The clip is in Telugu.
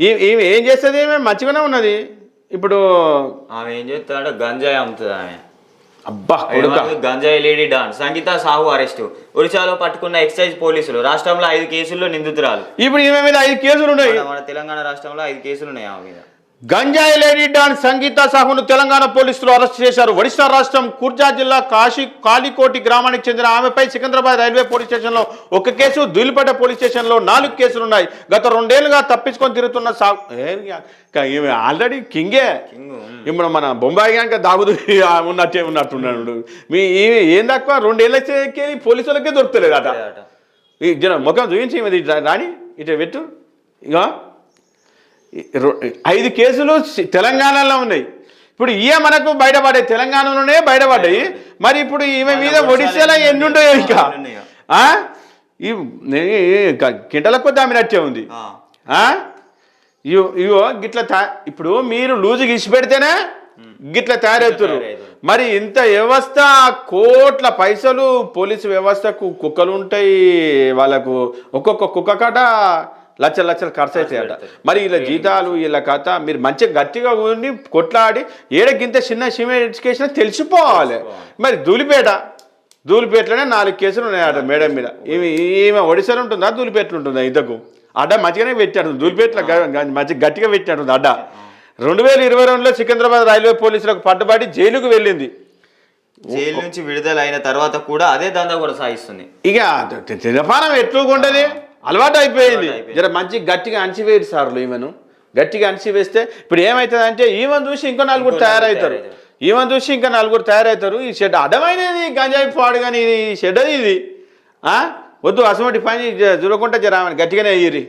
ఈమె ఏం చేస్తుంది? ఈమె మంచిగానే ఉన్నది. ఇప్పుడు ఆమె ఏం చేస్తాడు గంజాయి అమ్ముతుంది ఆమె. అబ్బా గంజాయి lady don Sangeeta Sahu arrest. ఒడిశాలో పట్టుకున్న ఎక్సైజ్ పోలీసులు. రాష్ట్రంలో ఐదు కేసుల్లో నిందితురాలు. ఇప్పుడు ఈమె మీద ఐదు కేసులు ఉన్నాయి మన- మన తెలంగాణ రాష్ట్రంలో ఐదు కేసులు ఉన్నాయి ఆమె మీద. గంజాయి లేడీ డాన్ సంగీత సాహును తెలంగాణ పోలీసులు అరెస్ట్ చేశారు. ఒడిశా రాష్ట్రం కుర్జా జిల్లా కాశీ కాలికోటి గ్రామానికి చెందిన ఆమెపై సికింద్రాబాద్ రైల్వే పోలీస్ స్టేషన్లో ఒక కేసు ధూలిపేట పోలీస్ స్టేషన్లో నాలుగు కేసులు ఉన్నాయి గత రెండేళ్ళుగా తప్పించుకొని తిరుగుతున్న కా- ఈమె ఆల్రెడీ కింగే. ఇప్పుడు మన బొంబాయి కనుక దాగుదు ఉన్నట్టే ఉన్నట్టున్నాడు. మీ ఏం తక్కువ రెండేళ్ళకి పోలీసు వాళ్ళకే దొరుకుతలేదు అట. ఈ జన ముఖం చూపించి ఇది రాని ఇటు పెట్టు. ఇక ఐదు కేసులు తెలంగాణలో ఉన్నాయి. ఇప్పుడు ఇయే మనకు బయటపడ్డాయి. తెలంగాణలోనే బయటపడ్డాయి. మరి ఇప్పుడు ఈమె మీద ఒడిశాలో ఎన్ని ఉన్నాయో? ఇక? ఈ కింటల కొద్ది ఆమెనట్టే ఉంది. ఆ. ఆ? ఇగో ఇగో గిట్ల తా- ఇప్పుడు మీరు లూజుకి ఇచ్చి పెడితేనే గిట్ల తయారవుతారు. మరి ఇంత వ్యవస్థ కోట్ల పైసలు పోలీసు వ్యవస్థకు కుక్కలు ఉంటాయి. వాళ్ళకు ఒక్కొక్క కుక్క కాట లక్షల లక్షలు ఖర్చు అవుతాయట మరి వీళ్ళ జీతాలు వీళ్ళ కథ మీరు మంచిగా గట్టిగా ఉండి కొట్లాడి ఏడకింత చిన్న చిన్న ఎడ్యుకేషన్ తెలిసిపోవాలి. మరి ధూలిపేట ధూలిపేటలోనే నాలుగు కేసులు ఉన్నాయట మేడం మీద. ఈమె ఒడిశాలో ఉంటుందా ధూలిపేటలో ఉంటుందా ఇంతకు అడ్డ మంచిగానే పెట్టాడు ధూలిపేటలో మంచి గట్టిగా పెట్టాడు అడ్డ. రెండు వేల ఇరవై రెండులో సికింద్రాబాద్ రైల్వే పోలీసులకు పట్టుబడి జైలుకు వెళ్ళింది. జైలు నుంచి విడుదల అయిన తర్వాత కూడా అదే దందా కూడా సాగిస్తుంది. ఇక తినపానం ఎట్లుగుంటది? అలవాటు అయిపోయింది. జర మంచి గట్టిగా అణచివేరు సార్లు ఈమెను గట్టిగా అణచివేస్తే ఇప్పుడు ఏమవుతుంది అంటే ఈమెను చూసి ఇంకో నలుగురు తయారవుతారు. ఈమెను చూసి ఇంకా నలుగురు తయారవుతారు ఈ షెడ్ అడమైనది గంజాయి పాడు కానీ ఇది షెడ్ అది ఇది? వద్దు అసమంటి పని చూడకుండా జర ఆమెను గట్టిగానే అయ్యిరి